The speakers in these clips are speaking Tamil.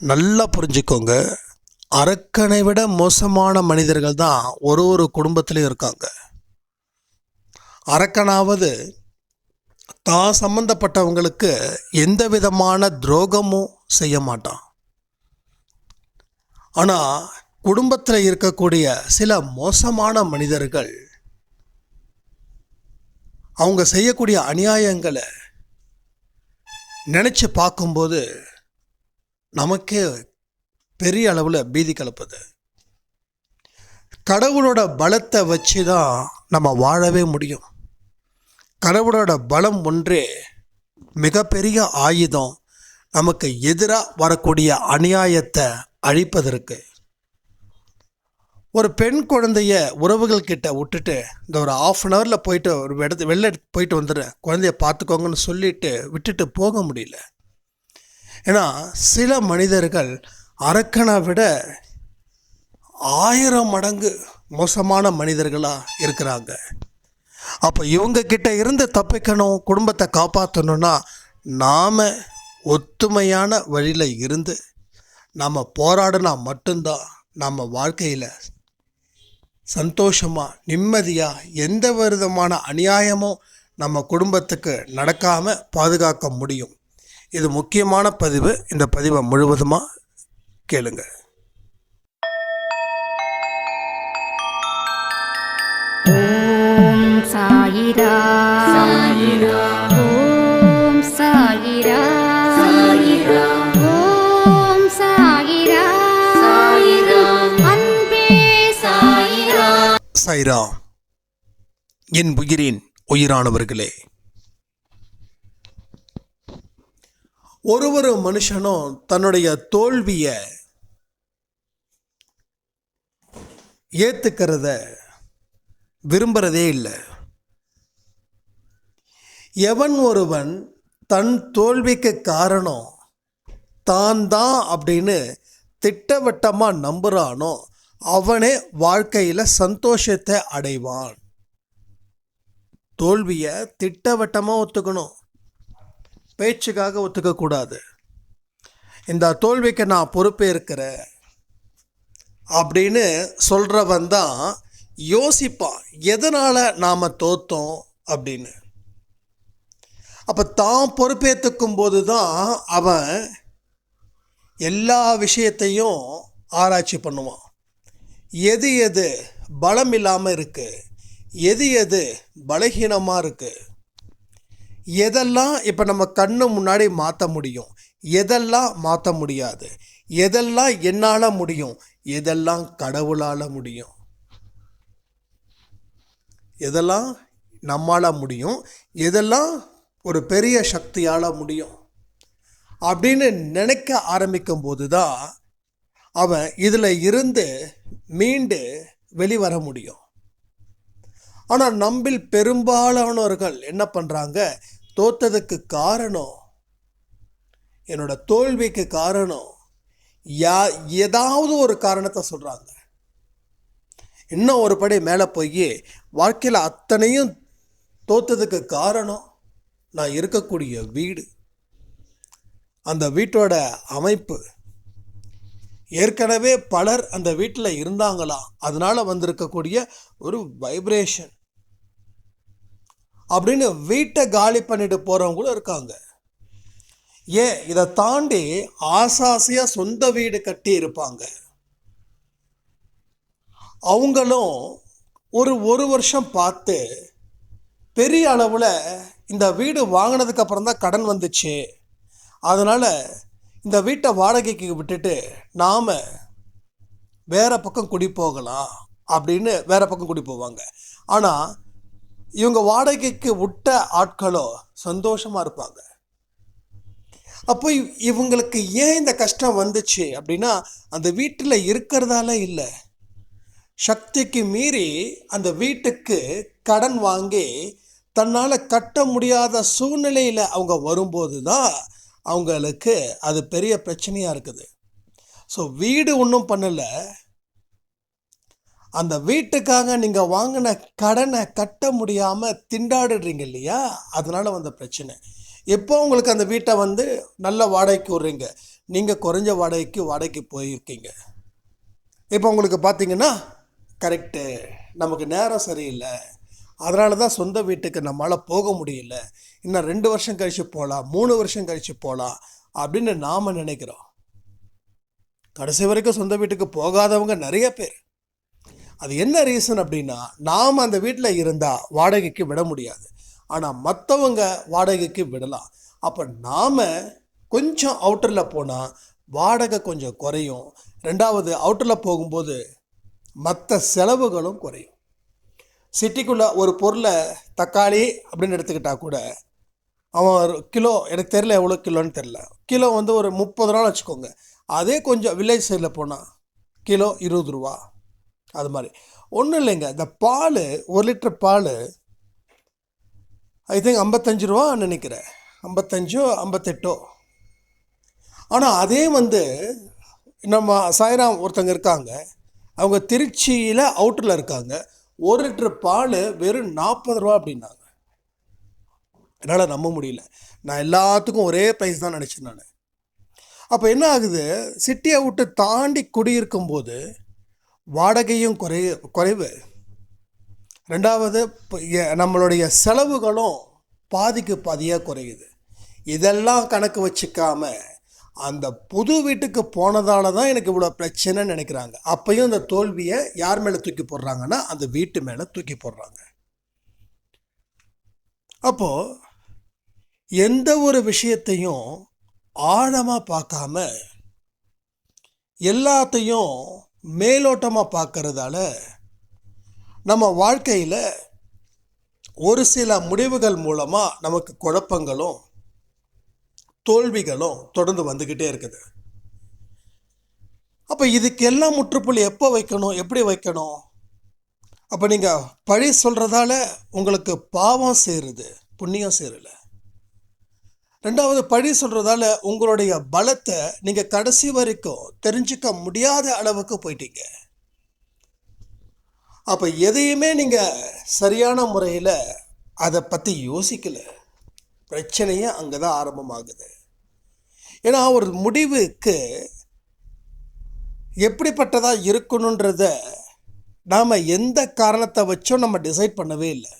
நல்லா புரிஞ்சுக்கோங்க. அரக்கனை விட மோசமான மனிதர்கள் தான் ஒரு ஒரு குடும்பத்திலையும் இருக்காங்க. அரக்கனாவது தான் சம்பந்தப்பட்டவங்களுக்கு எந்த விதமான துரோகமும் செய்ய மாட்டான். ஆனால் குடும்பத்தில் இருக்கக்கூடிய சில மோசமான மனிதர்கள் அவங்க செய்யக்கூடிய அநியாயங்களை நினச்சி பார்க்கும்போது நமக்கே பெரிய அளவில் பீதி கலப்புது. கடவுளோட பலத்தை வச்சு தான் நம்ம வாழவே முடியும். கடவுளோட பலம் ஒன்றே மிகப்பெரிய ஆயுதம். நமக்கு எதிராக வரக்கூடிய அநியாயத்தை அழிப்பதற்கு. ஒரு பெண் குழந்தைய உறவுகள் கிட்ட விட்டுட்டு இந்த ஒரு ஆஃப் அன் ஹவரில் போயிட்டு ஒரு இடத்து வெளில போயிட்டு வந்துடுறேன். குழந்தைய பார்த்துக்கோங்கன்னு சொல்லிட்டு விட்டுட்டு போக முடியல. ஏன்னா சில மனிதர்கள் அரக்கனை விட ஆயிரம் மடங்கு மோசமான மனிதர்களாக இருக்கிறாங்க. அப்போ இவங்க கிட்ட இருந்து தப்பிக்கணும் குடும்பத்தை காப்பாற்றணும்னா நாம் ஒத்துமையான வழியில் இருந்து நாம் போராடினா மட்டும்தான் நம்ம வாழ்க்கையில் சந்தோஷமாக நிம்மதியாக எந்த விதமான அநியாயமும் நம்ம குடும்பத்துக்கு நடக்காமல் பாதுகாக்க முடியும். இது முக்கியமான பதிவு. இந்த பதிவை முழுவதுமாக கேளுங்க. ஓம் சாயிரா. சாயிரா. ஓம் சாயிரா. சாயிரா. ஓம் சாயிரா. சாயிரா. அன்பே சாயிரா. சைரா என் உயிரின் உயிரானவர்களே ஒரு ஒரு மனுஷனும் தன்னுடைய தோல்வியை ஏற்றுக்கிறத விரும்புகிறதே இல்லை. எவன் ஒருவன் தன் தோல்விக்கு காரணம் தான் தான் அப்படின்னு திட்டவட்டமாக நம்புகிறானோ அவனே வாழ்க்கையில் சந்தோஷத்தை அடைவான். தோல்வியை திட்டவட்டமாக ஒத்துக்கணும். பேச்சுக்காக ஒத்துக்கக்கூடாது. இந்த தோல்விக்கு நான் பொறுப்பேற்கிறேன் அப்படின்னு சொல்கிறவன் தான் யோசிப்பான் எதனால் நாம் தோத்தோம்? அப்படின்னு. அப்போ தான் பொறுப்பேற்றுக்கும் போது தான் அவன் எல்லா விஷயத்தையும் ஆராய்ச்சி பண்ணுவான். எது எது பலம் இல்லாமல் இருக்குது எது எது பலகீனமாக இருக்குது எதெல்லாம் இப்போ நம்ம கண்ணு முன்னாடி மாற்ற முடியும்? எதெல்லாம் மாற்ற முடியாது? எதெல்லாம் என்னால் முடியும்? எதெல்லாம் கடவுளால் முடியும்? எதெல்லாம் நம்மால் முடியும்? எதெல்லாம் ஒரு பெரிய சக்தியால் முடியும்? அப்படின்னு நினைக்க ஆரம்பிக்கும் போது தான் அவன் இதில் இருந்து மீண்டு வெளிவர முடியும். ஆனால் நம்மில் பெரும்பாலானவர்கள் என்ன பண்ணுறாங்க தோத்ததுக்கு காரணம் என்னோட தோல்விக்கு காரணம் யா ஏதாவது ஒரு காரணத்தை சொல்கிறாங்க இன்னும் ஒரு படி மேலே போய் வாழ்க்கையில் அத்தனையும் தோத்ததுக்கு காரணம் நான் இருக்கக்கூடிய வீடு. அந்த வீட்டோட அமைப்பு. ஏற்கனவே பலர் அந்த வீட்டில் இருந்தாங்களா அதனால் வந்திருக்கக்கூடிய ஒரு வைப்ரேஷன் அப்படின்னு வீட்டை காலி பண்ணிட்டு போகிறவங்களும் இருக்காங்க. ஏன் இதை தாண்டி ஆசாசியாக சொந்த வீடு கட்டி இருப்பாங்க. அவங்களும் ஒரு ஒரு வருஷம் பார்த்து பெரிய அளவில் இந்த வீடு வாங்கினதுக்கு அப்புறம் தான் கடன் வந்துச்சு. அதனால் இந்த வீட்டை வாடகைக்கு விட்டுட்டு நாம் வேற பக்கம் குடி போகலாம் அப்படின்னு வேற பக்கம் குடி போவாங்க. ஆனால் இவங்க வாடகைக்கு விட்ட ஆட்களோ சந்தோஷமாக இருப்பாங்க. அப்போ இவ்- இவங்களுக்கு ஏன் இந்த கஷ்டம் வந்துச்சு அப்படின்னா அந்த வீட்டில் இருக்கிறதால இல்லை. சக்திக்கு மீறி அந்த வீட்டுக்கு கடன் வாங்கி தன்னால் கட்ட முடியாத சூழ்நிலையில் அவங்க வரும்போது தான் அவங்களுக்கு அது பெரிய பிரச்சனையாக இருக்குது. ஸோ வீடு ஒன்றும் பண்ணலை. அந்த வீட்டுக்காக நீங்கள் வாங்கின கடனை கட்ட முடியாமல் திண்டாடுறீங்க இல்லையா? அதனால் வந்த பிரச்சனை. எப்போ உங்களுக்கு அந்த வீட்டை வந்து நல்ல வாடகைக்கு விட்றீங்க? நீங்கள் குறைஞ்ச வாடகைக்கு வாடகைக்கு போயிருக்கீங்க. இப்போ உங்களுக்கு பார்த்தீங்கன்னா கரெக்டு நமக்கு நேரம் சரியில்லை. அதனால தான் சொந்த வீட்டுக்கு நம்மளால் போக முடியல. இன்னும் ரெண்டு வருஷம் கழித்து போகலாம் மூணு வருஷம் கழித்து போகலாம் அப்படின்னு நாம் நினைக்கிறோம். கடைசி வரைக்கும் சொந்த வீட்டுக்கு போகாதவங்க நிறைய பேர். அது என்ன ரீசன் அப்படின்னா நாம் அந்த வீட்டில் இருந்தால் வாடகைக்கு விட முடியாது. ஆனால் மற்றவங்க வாடகைக்கு விடலாம். அப்போ நாம் கொஞ்சம் அவுட்டரில் போனால் வாடகை கொஞ்சம் குறையும். ரெண்டாவது அவுட்டரில் போகும்போது மற்ற செலவுகளும் குறையும். சிட்டிக்குள்ளே ஒரு பொருளை தக்காளி அப்படின்னு எடுத்துக்கிட்டால் கூட அவன் ஒரு கிலோ எனக்கு தெரில எவ்வளோ கிலோன்னு தெரில கிலோ வந்து ஒரு முப்பது ரூபான்னு வச்சுக்கோங்க. அதே கொஞ்சம் வில்லேஜ் சைடில் போனால் கிலோ இருபது ரூபா. அது மாதிரி. ஒன்றும் இல்லைங்க. இந்த பால் ஒரு லிட்டர் பால் ஐ திங்க் ஐம்பத்தஞ்சு ரூபா நினைக்கிறேன். ஐம்பத்தஞ்சோ ஐம்பத்தெட்டோ. ஆனால் அதே வந்து நம்ம சாய்ராம் ஒருத்தங்க இருக்காங்க. அவங்க திருச்சியில் அவுட்டரில் இருக்காங்க. ஒரு லிட்டர் பால் வெறும் நாற்பது ரூபா அப்படின்னாங்க. என்னால் நம்ப முடியல. நான் எல்லாத்துக்கும் ஒரே ப்ரைஸ் தான் நினச்சேன் நான். அப்போ என்ன ஆகுது? சிட்டியை விட்டு தாண்டி குடியிருக்கும் போது வாடகையும் குறை குறைவு. ரெண்டாவது நம்மளுடைய செலவுகளும் பாதிக்கு பாதியாக குறையுது. இதெல்லாம் கணக்கு வச்சுக்காம அந்த புது வீட்டுக்கு போனதால தான் எனக்கு இவ்வளோ பிரச்சனைன்னு நினைக்கிறாங்க. அப்பையும் அந்த தோல்வியை யார் மேலே தூக்கி போடுறாங்கன்னா அந்த வீட்டு மேலே தூக்கி போடுறாங்க. அப்போது எந்த ஒரு விஷயத்தையும் ஆழமாக பார்க்காம எல்லாத்தையும் மேலோட்டமாக பார்க்கறதால நம்ம வாழ்க்கையில் ஒரு சில முடிவுகள் மூலமாக நமக்கு குழப்பங்களும் தோல்விகளும் தொடர்ந்து வந்துக்கிட்டே இருக்குது. அப்போ இதுக்கு எல்லாம் முற்றுப்புள்ளி எப்போ வைக்கணும் எப்படி வைக்கணும்? அப்போ நீங்கள் பழி சொல்கிறதால உங்களுக்கு பாவம் சேருது புண்ணியம் சேரலை. ரெண்டாவது பழி சொல்கிறதால உங்களுடைய பலத்தை நீங்கள் கடைசி வரைக்கும் தெரிஞ்சுக்க முடியாத அளவுக்கு போயிட்டீங்க. அப்போ எதையுமே நீங்கள் சரியான முறையில் அதை பற்றி யோசிக்கல. பிரச்சனையே அங்கே தான் ஆரம்பமாகுது. ஏன்னா ஒரு முடிவுக்கு எப்படிப்பட்டதாக இருக்கணுன்றத நாம் எந்த காரணத்தை வச்சும் நம்ம டிசைட் பண்ணவே இல்லை.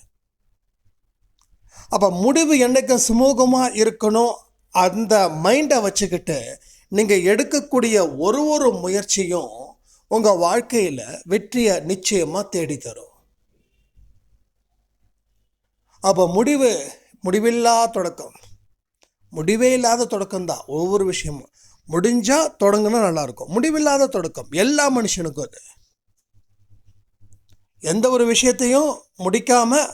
அப்போ முடிவு என்றைக்கும் சுமூகமாக இருக்கணும். அந்த மைண்டை வச்சுக்கிட்டு நீங்கள் எடுக்கக்கூடிய ஒரு ஒரு முயற்சியும் உங்கள் வாழ்க்கையில் வெற்றியை நிச்சயமாக தேடித்தரும். அப்போ முடிவு முடிவில்லா தொடக்கம். முடிவே இல்லாத தொடக்கம் தான் ஒவ்வொரு விஷயமும். முடிஞ்சால் தொடங்கினா நல்லாயிருக்கும் முடிவில்லாத தொடக்கம் எல்லா மனுஷனுக்கும் அது. எந்த ஒரு விஷயத்தையும் முடிக்காமல்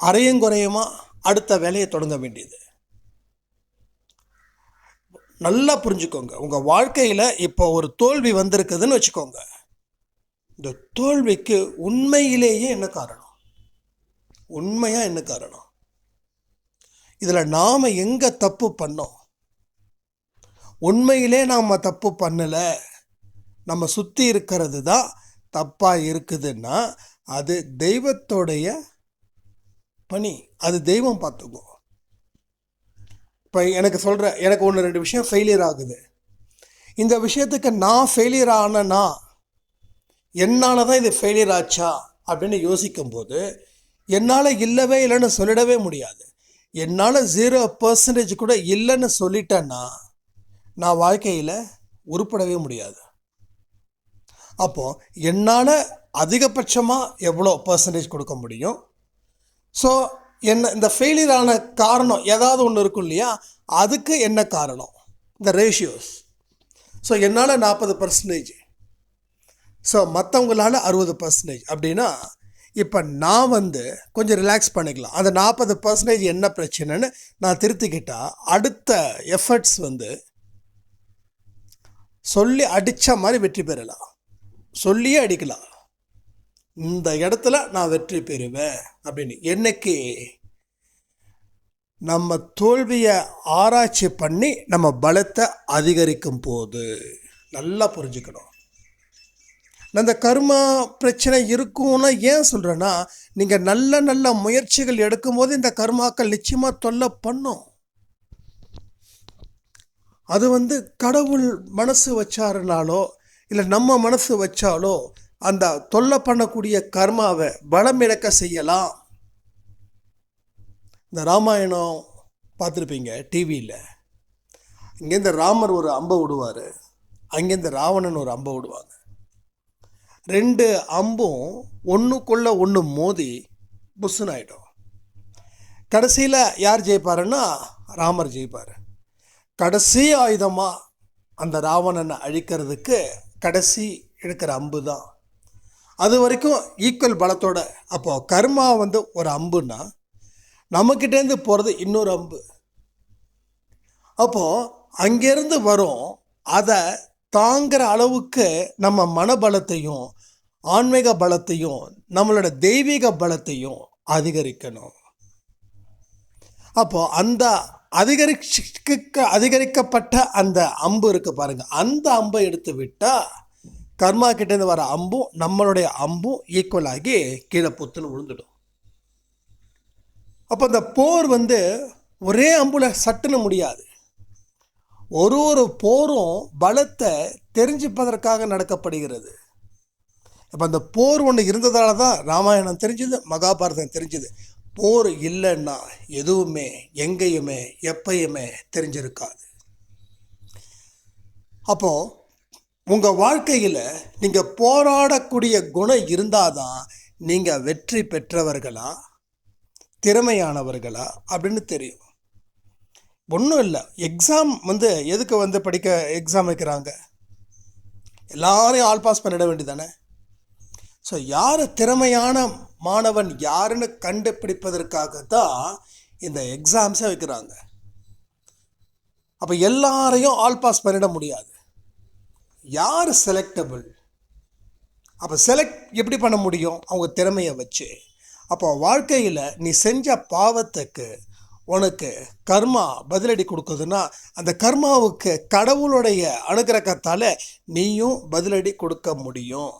அரையும் குறையுமா? அடுத்த வேலையை தொடங்க வேண்டியது. நல்லா புரிஞ்சுக்கோங்க. உங்கள் வாழ்க்கையில் இப்போ ஒரு தோல்வி வந்திருக்குதுன்னு வச்சுக்கோங்க. இந்த தோல்விக்கு உண்மையிலேயே என்ன காரணம்? உண்மையாக என்ன காரணம்? இதில் நாம் எங்கே தப்பு பண்ணோம்? உண்மையிலே நாம் தப்பு பண்ணலை. நம்ம சுற்றி இருக்கிறது தான் தப்பாக இருக்குதுன்னா அது தெய்வத்தோடைய மணி அது தெய்வம் பார்த்துக்கும் இப்போ எனக்கு சொல்கிற எனக்கு ஒன்று ரெண்டு விஷயம் ஃபெயிலியர் ஆகுது. இந்த விஷயத்துக்கு நான் ஃபெயிலியர் ஆனேன்னா என்னால் தான் இது ஃபெயிலியர் ஆச்சா அப்படின்னு யோசிக்கும்போது என்னால் இல்லவே இல்லைன்னு சொல்லிடவே முடியாது. என்னால் ஜீரோ பர்சன்டேஜ் கூட இல்லைன்னு சொல்லிட்டேன்னா நான் வாழ்க்கையில் உருப்படவே முடியாது. அப்போது என்னால் அதிகபட்சமாக எவ்வளோ பர்சன்டேஜ் கொடுக்க முடியும்? ஸோ என்ன இந்த ஃபெயிலியரான காரணம் ஏதாவது ஒன்று இருக்கும் இல்லையா? அதுக்கு என்ன காரணம்? இந்த ரேஷியோஸ் ஸோ என்னால் நாற்பது பர்சன்டேஜ் ஸோ மற்றவங்களால அறுபது பர்சன்டேஜ் அப்படின்னா இப்போ நான் வந்து கொஞ்சம் ரிலாக்ஸ் பண்ணிக்கலாம். அந்த நாற்பது பர்சன்டேஜ் என்ன பிரச்சனைன்னு நான் திருத்திக்கிட்டால் அடுத்த எஃபர்ட்ஸ் வந்து சொல்லி அடித்த மாதிரி வெற்றி பெறலாம். சொல்லியே அடிக்கலாம். இந்த இடத்துல நான் வெற்றி பெறுவேன் அப்படின்னு. என்னைக்கு நம்ம தோல்வியை ஆராய்ச்சி பண்ணி நம்ம பலத்தை அதிகரிக்கும் போது நல்லா புரிஞ்சுக்கணும். அந்த இந்த கர்மா பிரச்சனை இருக்கும்னா ஏன் சொல்கிறேன்னா நீங்கள் நல்ல நல்ல முயற்சிகள் எடுக்கும்போது இந்த கர்மாக்கள் நிச்சயமாக தொல்லை பண்ணும். அது வந்து கடவுள் மனசு வச்சாருனாலோ இல்லை நம்ம மனசு வச்சாலோ அந்த தொல்லை பண்ணக்கூடிய கர்மாவை பலம் இழக்க செய்யலாம். இந்த ராமாயணம் பார்த்துருப்பீங்க டிவியில் இங்கேருந்து ராமர் ஒரு அம்பை விடுவார். அங்கேருந்து ராவணன் ஒரு அம்பை விடுவாங்க. ரெண்டு அம்பும் ஒன்றுக்குள்ளே ஒன்று மோதி புஷ்ஷுன்னு ஆகிடும் கடைசியில் யார் ஜெயிப்பாருன்னா ராமர் ஜெயிப்பார். கடைசி ஆயுதமாக அந்த ராவணனை அழிக்கிறதுக்கு கடைசி எடுக்கிற அம்பு தான் அது வரைக்கும் ஈக்குவல் பலத்தோட. அப்போது கர்மா வந்து ஒரு அம்புன்னா நம்மக்கிட்டேருந்து போகிறது இன்னொரு அம்பு. அப்போது அங்கேருந்து வரும் அதை தாங்கிற அளவுக்கு நம்ம மனபலத்தையும் ஆன்மீக பலத்தையும் நம்மளோட தெய்வீக பலத்தையும் அதிகரிக்கணும். அப்போ அந்த அதிகரிக்க அதிகரிக்கப்பட்ட அந்த அம்பு இருக்கு பாருங்க. அந்த அம்பை எடுத்து விட்டால் கர்மா கிட்டேருந்து வர அம்பும் நம்மளுடைய அம்பும் ஈக்குவல் ஆகி கீழே புத்துன்னு விழுந்துடும் அப்போ அந்த போர் வந்து ஒரே அம்புல சட்டுன்னு முடியாது. ஒரு ஒரு போரும் பலத்தை தெரிஞ்சுப்பதற்காக நடக்கப்படுகிறது. அப்போ அந்த போர் ஒன்று இருந்ததால தான் ராமாயணம் தெரிஞ்சுது மகாபாரதம் தெரிஞ்சுது. போர் இல்லைன்னா எதுவுமே எங்கேயுமே எப்பயுமே தெரிஞ்சிருக்காது. அப்போது உங்கள் வாழ்க்கையில் நீங்கள் போராடக்கூடிய குணம் இருந்தால் தான் நீங்கள் வெற்றி பெற்றவர்களா? திறமையானவர்களா? அப்படின்னு தெரியும். ஒன்றும் இல்லை. எக்ஸாம் வந்து எதுக்கு வந்து படிக்க எக்ஸாம் வைக்கிறாங்க? எல்லாரையும் ஆல் பாஸ் பண்ணிட வேண்டியதானே ஸோ யார் திறமையான மாணவன் யாருன்னு கண்டுபிடிப்பதற்காக தான் இந்த எக்ஸாம்ஸை வைக்கிறாங்க. அப்போ எல்லாரையும் ஆல் பாஸ் பண்ணிட முடியாது. யார் செலக்டபிள் அப்போ செலக்ட் எப்படி பண்ண முடியும்? அவங்க திறமையை வச்சு. அப்போ வாழ்க்கையில் நீ செஞ்ச பாவத்துக்கு உனக்கு கர்மா பதிலடி கொடுக்குதுன்னா அந்த கர்மாவுக்கு கடவுளுடைய அனுகிரகத்தால் நீயும் பதிலடி கொடுக்க முடியும்.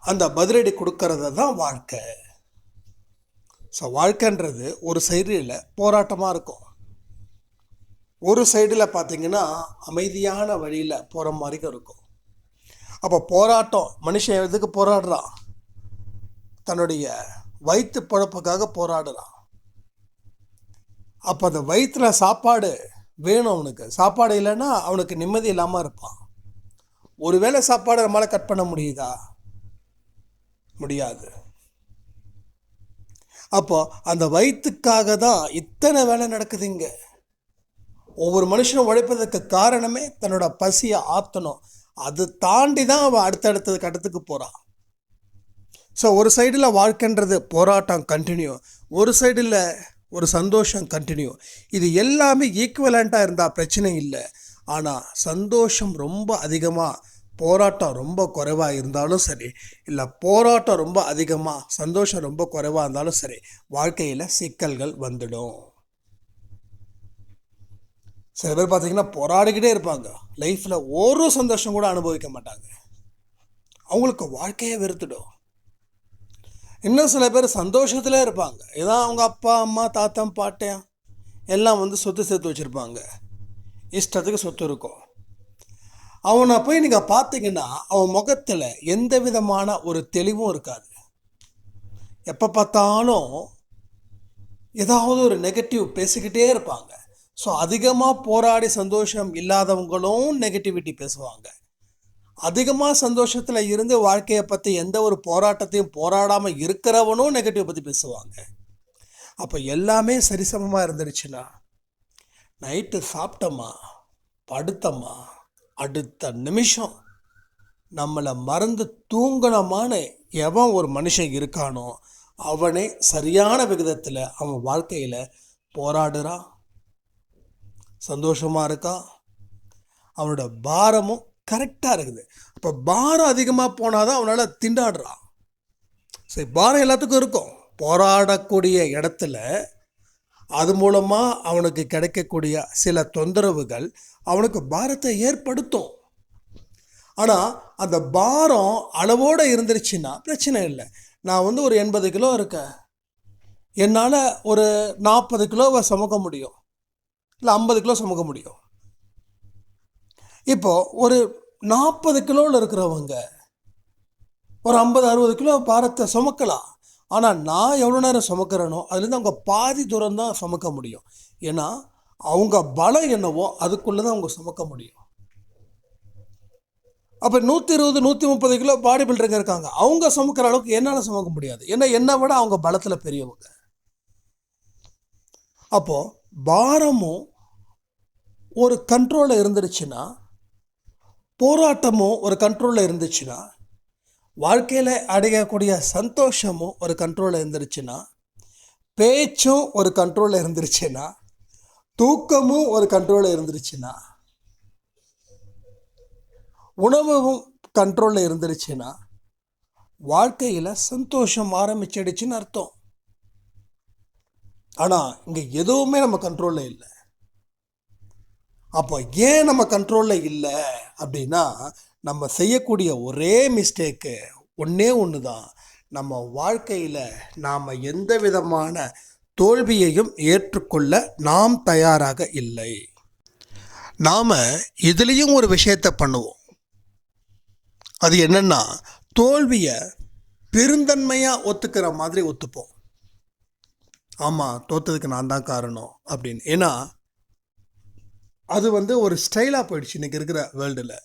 அந்த பதிலடி கொடுக்கறது தான் வாழ்க்கை. ஸோ வாழ்க்கைன்றது ஒரு சைடில் போராட்டமாக இருக்கும். ஒரு சைடில் பார்த்தீங்கன்னா அமைதியான வழியில் போகிற மாதிரி இருக்கும். அப்போ போராட்டம் மனுஷன் எதுக்கு போராடுறான் தன்னுடைய வயிற்று பழப்புக்காக போராடுறான் அப்போ அந்த வயிற்றில் சாப்பாடு வேணும் அவனுக்கு. சாப்பாடு இல்லைன்னா அவனுக்கு நிம்மதி இல்லாமல் இருப்பான். ஒருவேளை சாப்பாடு நம்மளால் கட் பண்ண முடியுதா? முடியாது. அப்போ அந்த வயிற்றுக்காக தான் இத்தனை வேலை நடக்குது இங்கே. ஒவ்வொரு மனுஷனும் உழைப்பதற்கு காரணமே தன்னோட பசியை ஆற்றணும் அது தாண்டி தான் அவன் அடுத்தடுத்த கட்டத்துக்கு போகிறான் ஸோ ஒரு சைடில் வாழ்க்கைன்றது போராட்டம் கண்டினியூ ஒரு சைடில் ஒரு சந்தோஷம் கண்டினியூ இது எல்லாமே ஈக்குவலண்ட்டாக இருந்தால் பிரச்சனை இல்லை. ஆனால் சந்தோஷம் ரொம்ப அதிகமாக போராட்டம் ரொம்ப குறைவாக இருந்தாலும் சரி இல்லை போராட்டம் ரொம்ப அதிகமாக சந்தோஷம் ரொம்ப குறைவாக இருந்தாலும் சரி வாழ்க்கையில் சிக்கல்கள் வந்துடும். சில பேர் பார்த்தீங்கன்னா போராடிக்கிட்டே இருப்பாங்க. லைஃப்பில் ஒரு சந்தோஷம் கூட அனுபவிக்க மாட்டாங்க. அவங்களுக்கு வாழ்க்கையே வெறுத்துடும். இன்னும் சில பேர் சந்தோஷத்தில் இருப்பாங்க. இதான் அவங்க அப்பா அம்மா தாத்தன் பாட்டன் எல்லாம் வந்து சொத்து சேர்த்து வச்சுருப்பாங்க. இஷ்டத்துக்கு சொத்து இருக்கும். அவனை போய் நீங்கள் பார்த்தீங்கன்னா அவன் முகத்தில் எந்த விதமான ஒரு தெளிவும் இருக்காது. எப்போ பார்த்தாலும் ஏதாவது ஒரு நெகட்டிவ் பேசிக்கிட்டே இருப்பாங்க. ஸோ அதிகமாக போராடி சந்தோஷம் இல்லாதவங்களும் நெகட்டிவிட்டி பேசுவாங்க. அதிகமாக சந்தோஷத்தில் இருந்து வாழ்க்கையை பற்றி எந்த ஒரு போராட்டத்தையும் போராடாமல் இருக்கிறவனும் நெகட்டிவ் பற்றி பேசுவாங்க. அப்போ எல்லாமே சரிசமமாக இருந்துருச்சுன்னா நைட்டு சாப்பிட்டோமா படுத்தோமா அடுத்த நிமிஷம் நம்மளை மறந்து தூங்கணுமான எவன் ஒரு மனுஷன் இருக்கானோ அவனே சரியான விகிதத்தில் அவன் வாழ்க்கையில் போராடுறான். சந்தோஷமாக இருக்கான் அவனோட பாரமும் கரெக்டாக இருக்குது. அப்போ பாரம் அதிகமாக போனால் தான் அவனால் திண்டாடுறான். சரி பாரம் எல்லாத்துக்கும் இருக்கும். போராடக்கூடிய இடத்துல அது மூலமாக அவனுக்கு கிடைக்கக்கூடிய சில தொந்தரவுகள் அவனுக்கு பாரத்தை ஏற்படுத்தும். ஆனால் அந்த பாரம் அளவோடு இருந்துருச்சுன்னா பிரச்சனை இல்லை. நான் வந்து ஒரு எண்பது கிலோ இருக்கேன். என்னால் ஒரு நாற்பது கிலோவை சுமக்க முடியும். இல்லை ஐம்பது கிலோ சுமக்க முடியும். இப்போ ஒரு நாற்பது கிலோவில் இருக்கிறவங்க ஒரு ஐம்பது அறுபது கிலோ பாரத்தை சுமக்கலாம். ஆனால் நான் எவ்வளோ நேரம் சுமக்கிறேனோ அதுலேருந்து அவங்க பாதி தூரம் தான் சுமக்க முடியும். ஏன்னா அவங்க பலம் என்னவோ அதுக்குள்ளே தான் அவங்க சுமக்க முடியும். அப்போ நூற்றி இருபது நூற்றி முப்பது கிலோ பாடி பில்டருங்க இருக்காங்க. அவங்க சுமக்கிற அளவுக்கு என்னால் சுமக்க முடியாது. ஏன்னா என்னை விட அவங்க பலத்தில் பெரியவங்க. அப்போது பாரமும் ஒரு கண்ட்ரோலில் இருந்துருச்சுன்னா போராட்டமும் ஒரு கண்ட்ரோலில் இருந்துச்சுன்னா வாழ்க்கையில் அடையக்கூடிய சந்தோஷமும் ஒரு கண்ட்ரோலில் இருந்துருச்சுன்னா பேச்சும் ஒரு கண்ட்ரோலில் இருந்துருச்சுன்னா தூக்கமும் ஒரு கண்ட்ரோலில் இருந்துருச்சுன்னா உணவும் கண்ட்ரோலில் இருந்துருச்சுன்னா வாழ்க்கையில் சந்தோஷம் ஆரம்பிச்சிடுச்சுன்னு அர்த்தம். ஆனால் இங்கே எதுவுமே நம்ம கண்ட்ரோலில் இல்லை. அப்போ ஏன் நம்ம கண்ட்ரோலில் இல்லை அப்படின்னா நம்ம செய்யக்கூடிய ஒரே மிஸ்டேக்கு ஒன்றே ஒன்று தான் நம்ம வாழ்க்கையில் நாம் எந்த விதமான தோல்வியையும் ஏற்றுக்கொள்ள நாம் தயாராக இல்லை. நாம் இதுலேயும் ஒரு விஷயத்தை பண்ணுவோம். அது என்னென்னா தோல்வியை பெருந்தன்மையாக ஒத்துக்கிற மாதிரி ஒத்துப்போம். ஆமாம் தோத்ததுக்கு நான் தான் காரணம் அப்படின்னு. ஏன்னா அது வந்து ஒரு ஸ்டைலாக போயிடுச்சு இன்னைக்கு இருக்கிற வேர்ல்டில்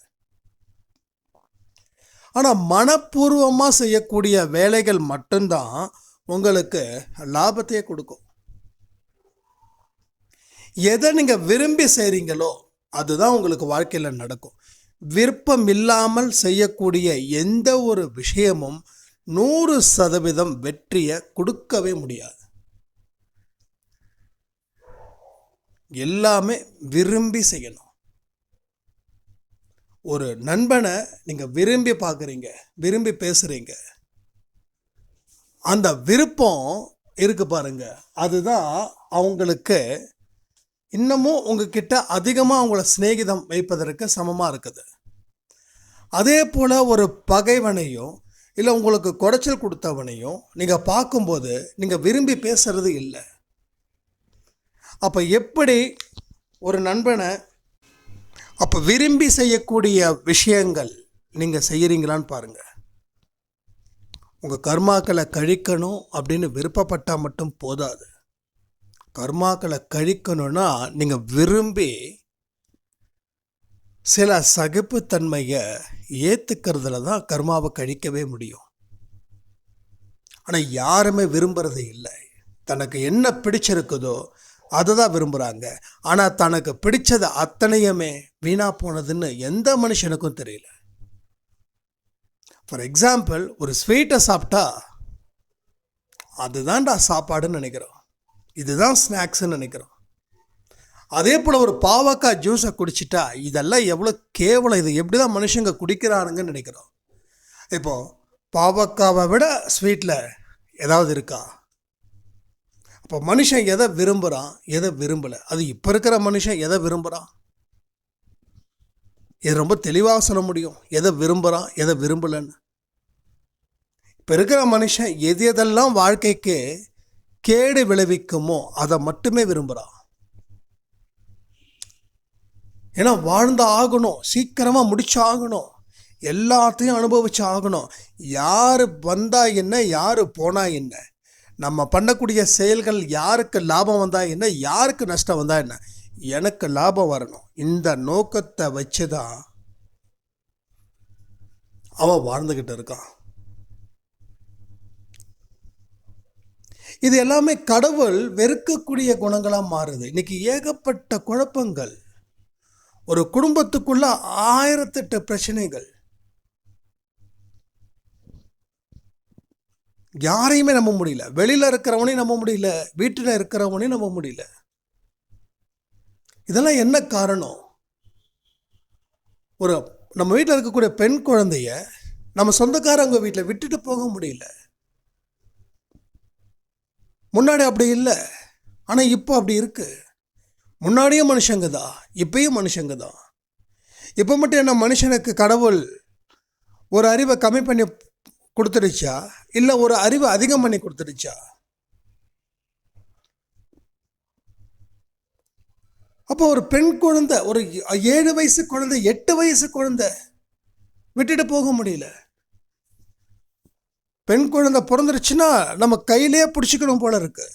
ஆனால் மனப்பூர்வமாக செய்யக்கூடிய வேலைகள் மட்டும்தான் உங்களுக்கு லாபத்தையே கொடுக்கும். எதை நீங்கள் விரும்பி செய்கிறீங்களோ அதுதான் உங்களுக்கு வாழ்க்கையில் நடக்கும். விருப்பம் இல்லாமல் செய்யக்கூடிய எந்த ஒரு விஷயமும் நூறு சதவீதம் வெற்றியை கொடுக்கவே முடியாது. எல்லாமே விரும்பி செய்யணும். ஒரு நண்பனை நீங்கள் விரும்பி பார்க்குறீங்க விரும்பி பேசுகிறீங்க அந்த விருப்பம் இருக்கு பாருங்க. அதுதான் அவங்களுக்கு இன்னமும் உங்ககிட்ட அதிகமாக அவங்கள சிநேகிதம் வைப்பதற்கு சமமாக இருக்குது. அதே போல் ஒரு பகைவனையும் இல்லை உங்களுக்கு குடைச்சல் கொடுத்தவனையும் நீங்கள் பார்க்கும்போது நீங்கள் விரும்பி பேசுறது இல்லை. அப்போ எப்படி ஒரு நண்பனை அப்போ விரும்பி செய்யக்கூடிய விஷயங்கள் நீங்கள் செய்கிறீங்களான்னு பாருங்கள் உங்கள் கர்மாக்களை கழிக்கணும் அப்படின்னு விருப்பப்பட்டால் மட்டும் போதாது. கர்மாக்களை கழிக்கணும்னா நீங்கள் விரும்பி சில சகிப்புத்தன்மையை ஏற்றுக்கிறதுல தான் கர்மாவை கழிக்கவே முடியும். ஆனால் யாருமே விரும்புகிறது இல்லை. தனக்கு என்ன பிடிச்சிருக்குதோ அதை தான் விரும்புகிறாங்க ஆனால் தனக்கு பிடிச்சது அத்தனையுமே வீணாக போனதுன்னு எந்த மனுஷனுக்கும் தெரியல. ஃபார் எக்ஸாம்பிள் ஒரு ஸ்வீட்டை சாப்பிட்டா அதுதான்டா சாப்பாடுன்னு நினைக்கிறோம். இதுதான் ஸ்நாக்ஸ்ன்னு நினைக்கிறோம். அதே போல் ஒரு பாவக்காய் ஜூஸை குடிச்சிட்டா இதெல்லாம் எவ்வளோ கேவலம் இது எப்படி தான் மனுஷங்க குடிக்கிறானுங்கன்னு நினைக்கிறோம். இப்போது பாவக்காவை விட ஸ்வீட்டில் ஏதாவது இருக்கா? அப்போ மனுஷன் எதை விரும்புகிறான் எதை விரும்பலை? அது இப்போ இருக்கிற மனுஷன் எதை விரும்புகிறான் இது ரொம்ப தெளிவாக சொல்ல முடியும். எதை விரும்புகிறான் எதை விரும்பலைன்னு. இப்போ இருக்கிற மனுஷன் எது எதெல்லாம் வாழ்க்கைக்கு கேடு விளைவிக்குமோ அதை மட்டுமே விரும்புகிறான் ஏன்னா வாழ்ந்து ஆகணும் சீக்கிரமாக முடிச்சு ஆகணும் எல்லாத்தையும் அனுபவிச்சு ஆகணும் யார் வந்தால் என்ன யார் போனால் என்ன? நம்ம பண்ணக்கூடிய செயல்கள் யாருக்கு லாபம் வந்தா என்ன? யாருக்கு நஷ்டம் வந்தா என்ன? எனக்கு லாபம் வரணும். இந்த நோக்கத்தை வச்சு தான் அவன் வாழ்ந்துக்கிட்டு இருக்கான். இது எல்லாமே கடவுள் வெறுக்கக்கூடிய குணங்களாக மாறுது. இன்னைக்கு ஏகப்பட்ட குழப்பங்கள். ஒரு குடும்பத்துக்குள்ள ஆயிரத்தெட்டு பிரச்சனைகள். யாரையுமே நம்ப முடியல. வெளியில் இருக்கிறவனையும் நம்ப முடியல. வீட்டில் இருக்கிறவனையும் நம்ப முடியல. இதெல்லாம் என்ன காரணம்? ஒரு நம்ம வீட்டில் இருக்கக்கூடிய பெண் குழந்தைய நம்ம சொந்தக்காரங்க வீட்டில் விட்டுட்டு போக முடியல. முன்னாடி அப்படி இல்லை. ஆனால் இப்போ அப்படி இருக்குது முன்னாடியும் மனுஷங்க தான் இப்பயும் மனுஷங்க தான். இப்போ மட்டும் என்ன மனுஷனுக்கு கடவுள் ஒரு அறிவை கம்மி பண்ணி கொடுத்துடுச்சா? இல்லை ஒரு அறிவை அதிகம் பண்ணி கொடுத்துடுச்சா? அப்போ ஒரு பெண் குழந்தை ஒரு ஏழு வயசு குழந்தை எட்டு வயசு குழந்தை விட்டுட்டு போக முடியல. பெண் குழந்தை பிறந்துருச்சுன்னா நம்ம கையிலேயே பிடிச்சிக்கணும் போல இருக்கு.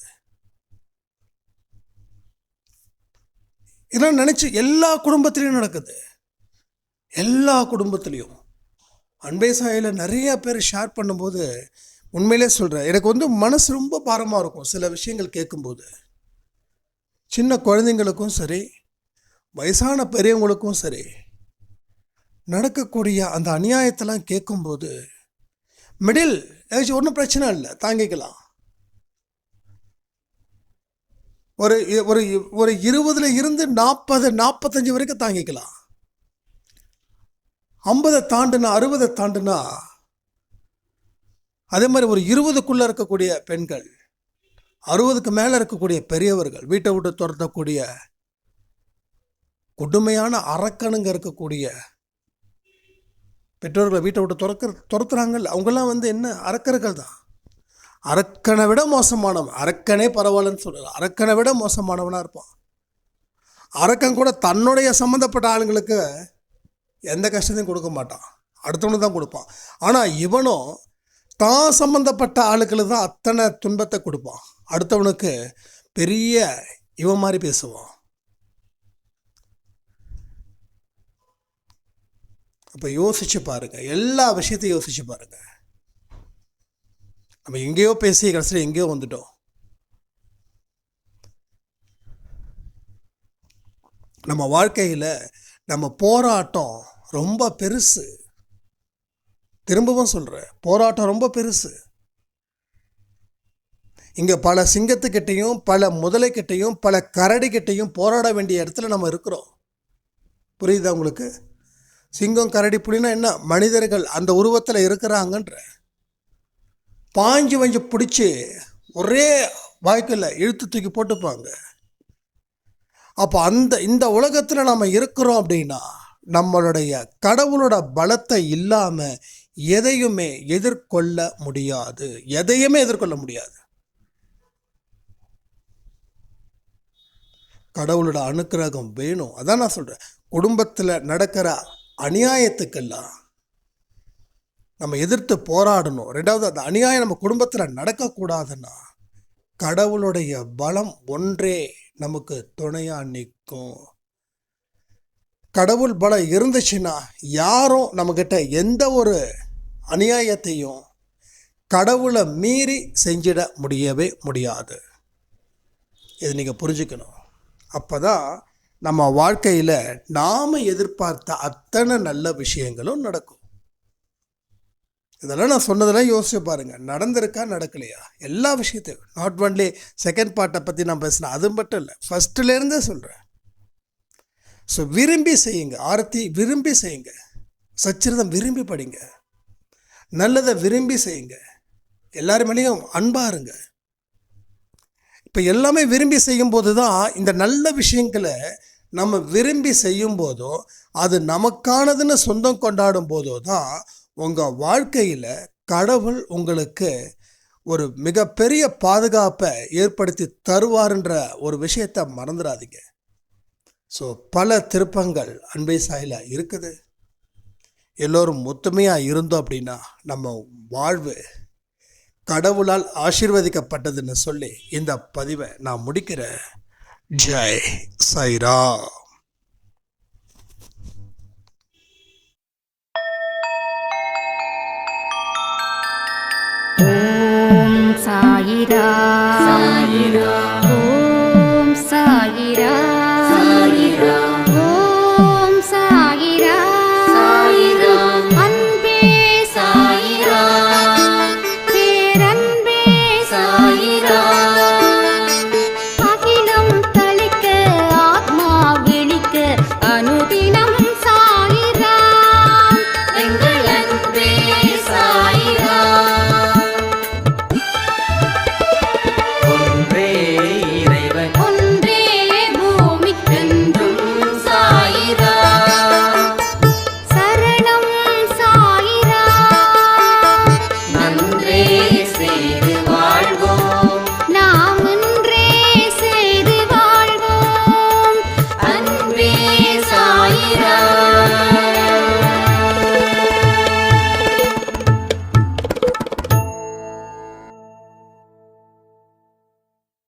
இதெல்லாம் நினைச்சு எல்லா குடும்பத்திலையும் நடக்குது. எல்லா குடும்பத்திலையும். அன்பே சாயில நிறைய பேர் ஷேர் பண்ணும்போது உண்மையிலே சொல்கிறேன் எனக்கு வந்து மனசு ரொம்ப பாரமாக இருக்கும் சில விஷயங்கள் கேட்கும்போது. சின்ன குழந்தைங்களுக்கும் சரி வயசான பெரியவங்களுக்கும் சரி நடக்கக்கூடிய அந்த அநியாயத்தெல்லாம் கேட்கும்போது மிடில் ஏதாச்சும் ஒன்றும் பிரச்சனை இல்லை தாங்கிக்கலாம். ஒரு ஒரு ஒரு இருபதுல இருந்து நாற்பது நாற்பத்தஞ்சு வரைக்கும் தாங்கிக்கலாம். ஐம்பதை தாண்டுனா அறுபதை தாண்டுனா அதே மாதிரி ஒரு இருபதுக்குள்ளே இருக்கக்கூடிய பெண்கள் அறுபதுக்கு மேலே இருக்கக்கூடிய பெரியவர்கள் வீட்டை விட்டு துரத்தக்கூடிய கொடுமையான அரக்கணுங்க இருக்கக்கூடிய பெற்றோர்களை வீட்டை விட்டு துறக்க துரத்துறாங்கல்ல. அவங்கெல்லாம் வந்து என்ன? அரக்கர்கள் தான். அரக்கனை விட மோசமானவன். அரக்கனே பரவாயில்லன்னு சொல்லலாம் அரக்கனை விட மோசமானவனாக இருப்பான். அரக்கன் கூட தன்னுடைய சம்மந்தப்பட்ட ஆளுங்களுக்கு எந்த கஷ்டத்தையும் கொடுக்க மாட்டான். அடுத்தவனுக்கு தான் கொடுப்பான். ஆனால் இவனும் தான் சம்மந்தப்பட்ட ஆளுக்களை தான் அத்தனை துன்பத்தை கொடுப்பான். அடுத்தவனுக்கு பெரிய இவன் மாதிரி பேசுவான். அப்போ யோசிச்சு பாருங்க. எல்லா விஷயத்தையும் யோசிச்சு பாருங்க. நம்ம எங்கேயோ பேசி கடைசியில் எங்கேயோ வந்துட்டோம். நம்ம வாழ்க்கையில் நம்ம போராட்டம் ரொம்ப பெருசு. திரும்பவும் சொல்கிறேன் போராட்டம் ரொம்ப பெருசு. இங்கே பல சிங்கத்துக்கிட்டேயும் பல முதலைக்கிட்டேயும் பல கரடிக்கிட்டையும் போராட வேண்டிய இடத்துல நம்ம இருக்கிறோம். புரியுதா உங்களுக்கு? சிங்கம் கரடி புலினா என்ன? மனிதர்கள் அந்த உருவத்தில் இருக்கிறாங்கன்ற. பாஞ்சு வஞ்சு பிடிச்சி ஒரே வாய்க்கில் இழுத்து தூக்கி போட்டுப்பாங்க. அப்போ அந்த இந்த உலகத்தில் நம்ம இருக்கிறோம் அப்படின்னா நம்மளுடைய கடவுளோட பலத்தை இல்லாமல் எதையுமே எதிர்கொள்ள முடியாது. எதையுமே எதிர்கொள்ள முடியாது. கடவுளோட அனுக்கிரகம் வேணும். அதான் நான் சொல்கிறேன் குடும்பத்தில் நடக்கிற அநியாயத்துக்கெல்லாம் நம்ம எதிர்த்து போராடணும். ரெண்டாவது அந்த அநியாயம் நம்ம குடும்பத்தில் நடக்கக்கூடாதுன்னா கடவுளுடைய பலம் ஒன்றே நமக்கு துணையாக நிற்கும். கடவுள் பலம் இருந்துச்சுன்னா யாரும் நம்மக்கிட்ட எந்த ஒரு அநியாயத்தையும் கடவுளை மீறி செஞ்சிட முடியவே முடியாது. இது நீங்கள் புரிஞ்சுக்கணும். அப்போ தான் நம்ம வாழ்க்கையில் நாம் எதிர்பார்த்த அத்தனை நல்ல விஷயங்களும் நடக்கும். இதெல்லாம் நான் சொன்னதெல்லாம் யோசிச்சு பாருங்கள் நடந்திருக்கா நடக்கலையா? எல்லா விஷயத்தையும். நாட் ஒன்லி செகண்ட் பார்ட்டை பற்றி நான் பேசினேன். அது மட்டும் இல்லை. ஃபஸ்ட்டுலேருந்தே சொல்கிறேன் ஸோ விரும்பி செய்யுங்க. ஆரத்தி விரும்பி செய்யுங்க. சச்சிரதம் விரும்பி படிங்க. நல்லதை விரும்பி செய்யுங்க. எல்லார் மேலேயும் அன்பாக இருங்க. இப்போ எல்லாமே விரும்பி செய்யும்போது தான் இந்த நல்ல விஷயங்களை நம்ம விரும்பி செய்யும் போதோ அது நமக்கானதுன்னு சொந்தம் கொண்டாடும் போதோ தான் உங்கள் வாழ்க்கையில் கடவுள் உங்களுக்கு ஒரு மிகப்பெரிய பாதுகாப்பை ஏற்படுத்தி தருவார்ன்ற ஒரு விஷயத்தை மறந்துடாதீங்க. ஸோ பல திருப்பங்கள் அன்பை சாயில் இருக்குது. எல்லோரும் ஒத்துமையாக இருந்தோம் அப்படின்னா நம்ம வாழ்வு கடவுளால் ஆசீர்வதிக்கப்பட்டதுன்னு சொல்லி இந்த பதிவை நான் முடிக்கிறேன் ஜெய் சைரா சாயிரா சாயிரா சாயிரா